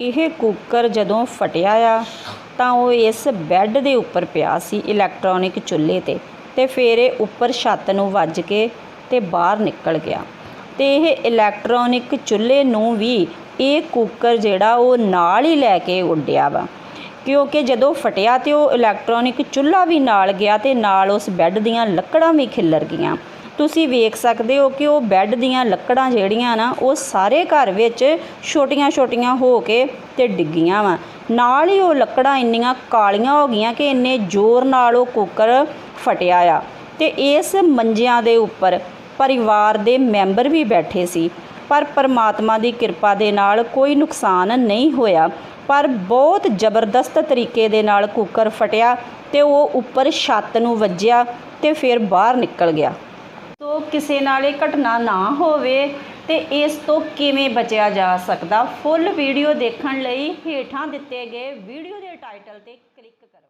ਇਹ ਕੁੱਕਰ ਜਦੋਂ ਫਟਿਆ ਆ, ਤਾਂ ਉਹ ਇਸ ਬੈੱਡ ਦੇ ਉੱਪਰ ਪਿਆ ਸੀ ਇਲੈਕਟ੍ਰੋਨਿਕ ਚੁੱਲ੍ਹੇ 'ਤੇ ਤੇ ਫਿਰ ਇਹ ਉੱਪਰ ਛੱਤ ਨੂੰ ਵੱਜ ਕੇ ਤੇ ਬਾਹਰ ਨਿਕਲ ਗਿਆ। ਤੇ ਇਹ ਇਲੈਕਟ੍ਰੋਨਿਕ ਚੁੱਲ੍ਹੇ ਨੂੰ ਵੀ ਇਹ ਕੁੱਕਰ ਜਿਹੜਾ ਉਹ ਨਾਲ ਹੀ ਲੈ ਕੇ ਉੱਡਿਆ ਵਾ। ਕਿਉਂਕਿ ਜਦੋਂ ਫਟਿਆ ਤੇ ਉਹ ਇਲੈਕਟ੍ਰੋਨਿਕ ਚੁੱਲ੍ਹਾ ਵੀ ਨਾਲ ਗਿਆ ਤੇ ਨਾਲ ਉਸ ਬੈੱਡ ਦੀਆਂ ਲੱਕੜਾਂ ਵੀ ਖਿੱਲਰ ਗਈਆਂ। ਤੁਸੀਂ ਵੇਖ ਸਕਦੇ ਹੋ ਕਿ ਉਹ ਬੈੱਡ ਦੀਆਂ ਲੱਕੜਾਂ ਜਿਹੜੀਆਂ ਨਾ, ਉਹ ਸਾਰੇ ਘਰ ਵਿੱਚ ਛੋਟੀਆਂ-ਛੋਟੀਆਂ ਹੋ ਕੇ ਤੇ ਡਿੱਗੀਆਂ ਵਾ। ਨਾਲ ਹੀ ਉਹ ਲੱਕੜਾਂ ਇੰਨੀਆਂ ਕਾਲੀਆਂ ਹੋ ਗਈਆਂ ਕਿ ਇੰਨੇ ਜ਼ੋਰ ਨਾਲ ਉਹ ਕੁੱਕਰ ਫਟਿਆ ਆ। ਤੇ ਇਸ ਮੰਜਿਆਂ ਦੇ ਉੱਪਰ ਪਰਿਵਾਰ ਦੇ ਮੈਂਬਰ ਵੀ ਬੈਠੇ ਸੀ। ਪਰ ਪਰਮਾਤਮਾ ਦੀ ਕਿਰਪਾ ਦੇ ਨਾਲ ਕੋਈ ਨੁਕਸਾਨ ਨਹੀਂ ਹੋਇਆ। ਪਰ ਬਹੁਤ ਜ਼ਬਰਦਸਤ ਤਰੀਕੇ ਦੇ ਨਾਲ ਕੁੱਕਰ ਫਟਿਆ ਤੇ ਉਹ ਉੱਪਰ ਛੱਤ ਨੂੰ ਵੱਜਿਆ ਤੇ ਫਿਰ ਬਾਹਰ ਨਿਕਲ ਗਿਆ। ਕਿਸੇ ਨਾਲ ਇਹ ਘਟਨਾ ਨਾ ਹੋਵੇ ਤੇ ਇਸ ਤੋਂ ਕਿਵੇਂ ਬਚਿਆ ਜਾ ਸਕਦਾ? ਫੁੱਲ ਵੀਡੀਓ ਦੇਖਣ ਲਈ ਹੇਠਾਂ ਦਿੱਤੇ ਗਏ ਵੀਡੀਓ ਦੇ ਟਾਈਟਲ ਤੇ ਕਲਿੱਕ ਕਰੋ।